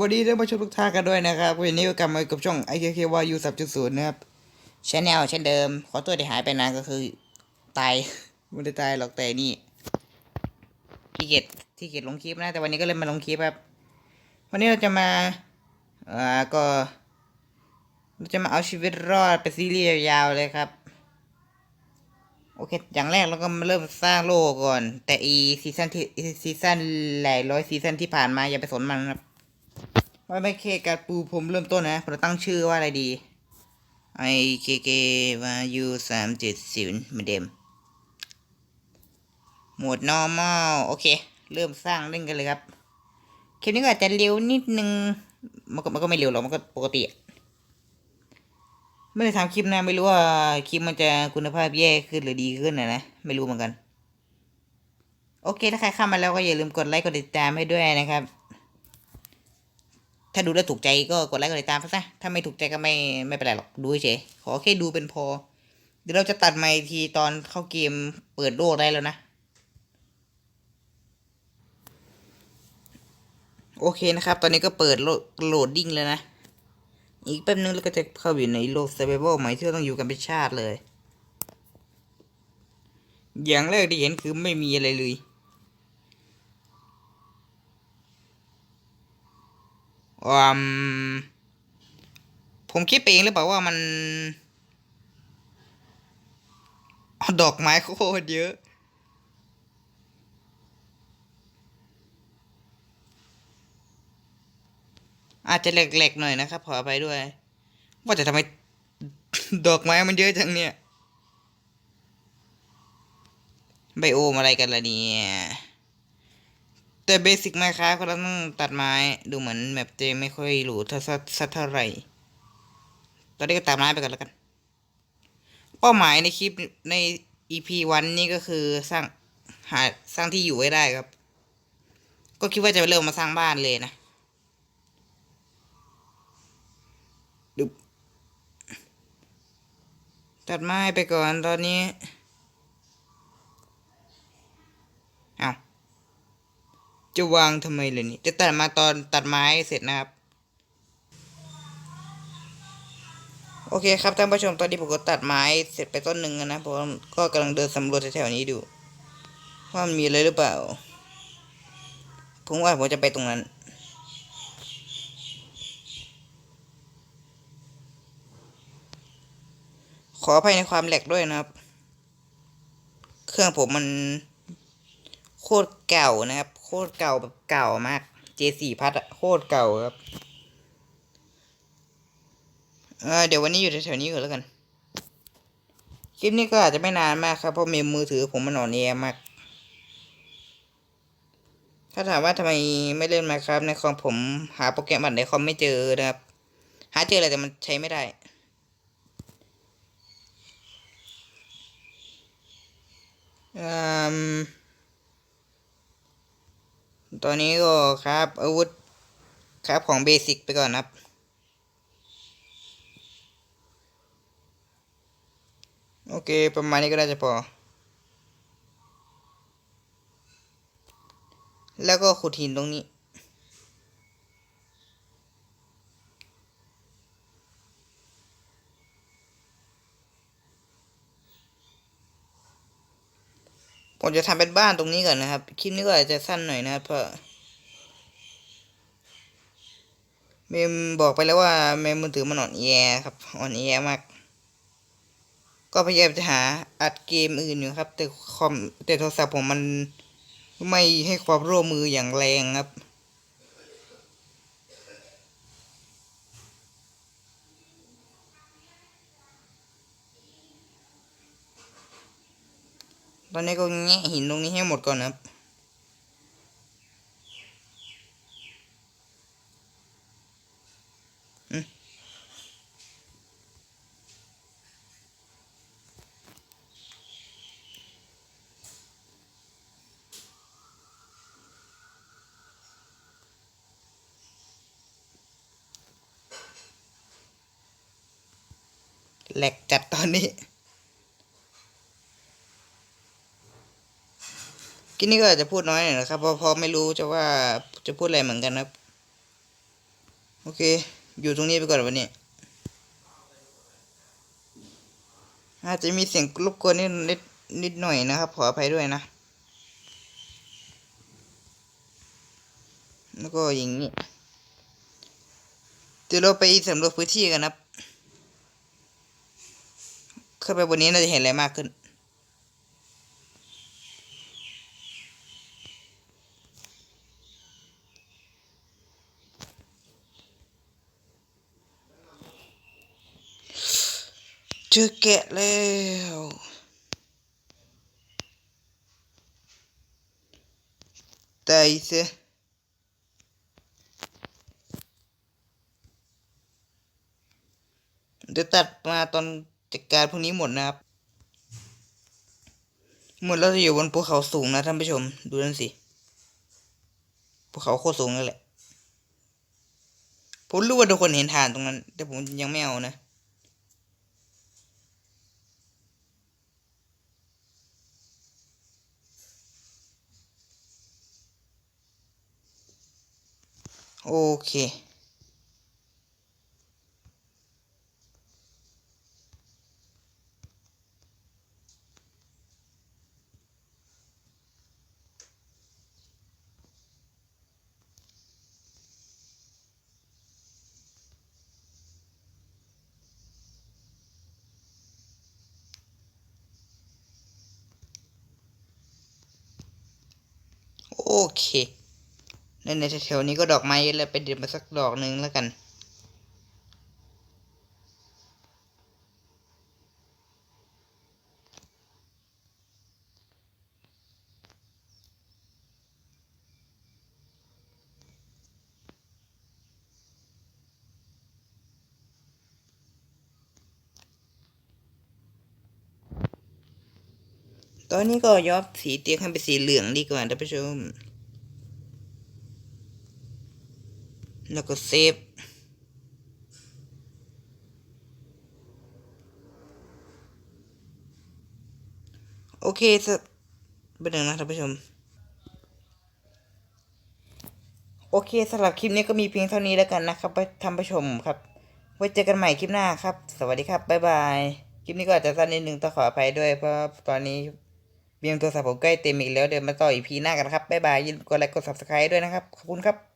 วัสดีท่านผู้ชมทุกท่านกันด้วยนะครับวันนี้ก็กลับมากับช่อง IKKYU 3.0นย์นะครับชแนลเช่นเดิม ขอตัวที่หายไปนานก็คือตายไม่ได้ตายหรอกแต่นี่ที่เกียจที่เกียจลงคลิปนะ แต่วันนี้ก็เลยมาลงคลิปครับ วันนี้เราจะมาอ่าก็เราจะมาเอาชีวิตรอดเป็นซีรีส์ยาวๆเลยครับโอเค อย่างแรกเราก็มาเริ่มสร้างโลกก่อน แต่อีซีซั่นที่ซีซั่นหลายร้อยซีซั่นที่ผ่านมาอย่าไปสนมันครับ ว่าไม่เคการปูผมเริ่มต้นนะเราตั้งชื่อว่าอะไรดี i k k y u สามเจ็ดศูนย์เหมือนเดิมโหมด normal โอเค เริ่มสร้างเล่นกันเลยครับคลิปนี้ก็อาจจะเร็วนิดนึง มันก็มันก็ไม่เร็วหรอก มันก็ปกติไม่ได้ทำคลิปนะไม่รู้ว่าคลิปมันจะคุณภาพแย่ขึ้นหรือดีขึ้นนะนะ ไม่รู้เหมือนกัน โอเค ถ้าใครเข้ามาแล้วก็อย่าลืมกดไลค์กดติดตามให้ด้วยนะครับ ถ้าดูแล้วถูกใจก็กดไลค์กดติดตามซะถ้าไม่ถูกใจก็ไม่ไม่เป็นไรหรอกดูเฉยขอแค่ดูเป็นพอ เดี๋ยวเราจะตัดมาทีตอนเข้าเกมเปิดโลกได้แล้วนะ โอเคนะครับ ตอนนี้ก็เปิดโหลดดิ้งแล้วนะ อีกแป๊บนึงเราก็จะเข้าอยู่ในโลก s u r v i v a l ใหม่ที่เราต้องอยู่กันเป็นชาติเลย อย่างแรกที่เห็นคือไม่มีอะไรเลย อืม ผมคิดเองหรือเปล่าว่ามันดอกไม้โคตรเยอะอาจจะแหลกๆหน่อยนะครับขออภัยด้วย ว่าแต่ทำไมดอกไม้มันเยอะจังเนี่ยไบโอมอะไรกันล่ะเนี่ย แต่เบสิกไมครับเราต้องตัดไม้ดูเหมือนแบบเจไม่ค่อยหรูเท่าสักเท่าไหร่ ตอนนี้ก็ตัดไม้ไปก่อนแล้วกัน เป้าหมายในคลิปใน EP วันนี้ก็คือสร้างหาสร้างที่อยู่ให้ได้ครับ ก็คิดว่าจะเริ่มมาสร้างบ้านเลยนะดูตัดไม้ไปก่อนตอนนี้เอา จะวางทำไมเลยนี่ จะตัดมาตอนตัดไม้เสร็จนะครับ โอเคครับท่านผู้ชมตอนนี้ผมก็ตัดไม้เสร็จไปต้นหนึ่งแล้วนะผมก็กำลังเดินสำรวจแถวๆนี้ดู ว่ามันมีอะไรหรือเปล่า ผมว่าผมจะไปตรงนั้นขออภัยในความแหลกด้วยนะครับ เครื่องผมมันโคตรเก่านะครับ โคตรเก่าแบบเก่ามาก J4 พัดโคตรเก่าครับ เออเดี๋ยววันนี้อยู่แถวๆนี้ก่อนแล้วกัน คลิปนี้ก็อาจจะไม่นานมากครับ เพราะมมมือถือผมมันอ่อนแอมาก ถ้าถามว่าทำไมไม่เล่นมาครับ ในคอมผมหาโปรแกรมอัดในคอมไม่เจอนะครับ หาเจออะไรแต่มันใช้ไม่ได้อืม ตอนนี้ก็ครับอาวุธครับของเบสิกไปก่อนครับโอเค ประมาณนี้ก็ได้จะพอ แล้วก็ขุดหินตรงนี้ ผมจะทำเป็นบ้านตรงนี้ก่อนนะครับ คลิปนี้ก็อาจจะสั้นหน่อยนะครับเพราะเมมบอกไปแล้วว่าเมมมือถือมันอ่อนแอครับอ่อนแอมาก ก็พยายามจะหาอัดเกมอื่นอยู่ครับ แต่คอมแต่โทรศัพท์ผมมันไม่ให้ความร่วมมืออย่างแรงครับ ตอนนี้ก็แงะหินตรงนี้ให้หมดก่อนนะครับอืมแหลกจัดตอนนี้ กินนี่ก็อาจจะพูดน้อยหน่อยนะครับเพราะพราะไม่รู้จะว่าจะพูดอะไรเหมือนกันนะครับ โอเค อยู่ตรงนี้ไปก่อนวันนี้ อาจจะมีเสียงรบกวนนิดนิดนิดหน่อยนะครับ ขออภัยด้วยนะ แล้วก็อย่างนี้เดี๋ยวเราไปสำรวจพื้นที่กันนะครับ เข้าไปบนนี้น่าจะเห็นอะไรมากขึ้น เจอแกะแล้วตายเสียเดี๋ยวตัดมาตอนจัดการพวกนี้หมดนะครับ หมดแล้วจะอยู่บนภูเขาสูงนะท่านผู้ชม ดูนั่นสิ ภูเขาโคตรสูงเลยแหละ ผมรู้ว่าทุกคนเห็นฐานตรงนั้น แต่ผมยังไม่เอานะ โอเคโอเค ในในแถวๆนี้ก็ดอกไม้เยอะแล้วไปเด็ดมาสักดอกหนึ่งแล้วกัน ตอนนี้ก็ย้อมสีเตียงให้เป็นสีเหลืองดีกว่าท่านผู้ชม แล้วก็เซฟโอเคสักเป็นหนึ่งนะท่านผู้ชม โอเคสำหรับคลิปนี้ก็มีเพียงเท่านี้แล้วกันนะครับท่านผู้ชมครับ ไว้เจอกันใหม่คลิปหน้าครับ สวัสดีครับ บ๊ายบาย คลิปนี้ก็อาจจะสั้นนิดนึงต้องขออภัยด้วยเพราะตอนนี้เบียงโทรศัพท์ผมใกล้เต็มอีกแล้วเดี๋ยวมาต่ออีพีหน้ากันครับ บ๊ายบายย่าลืมกดไลค์กด subscribe ด้วยนะครับ ขอบคุณครับ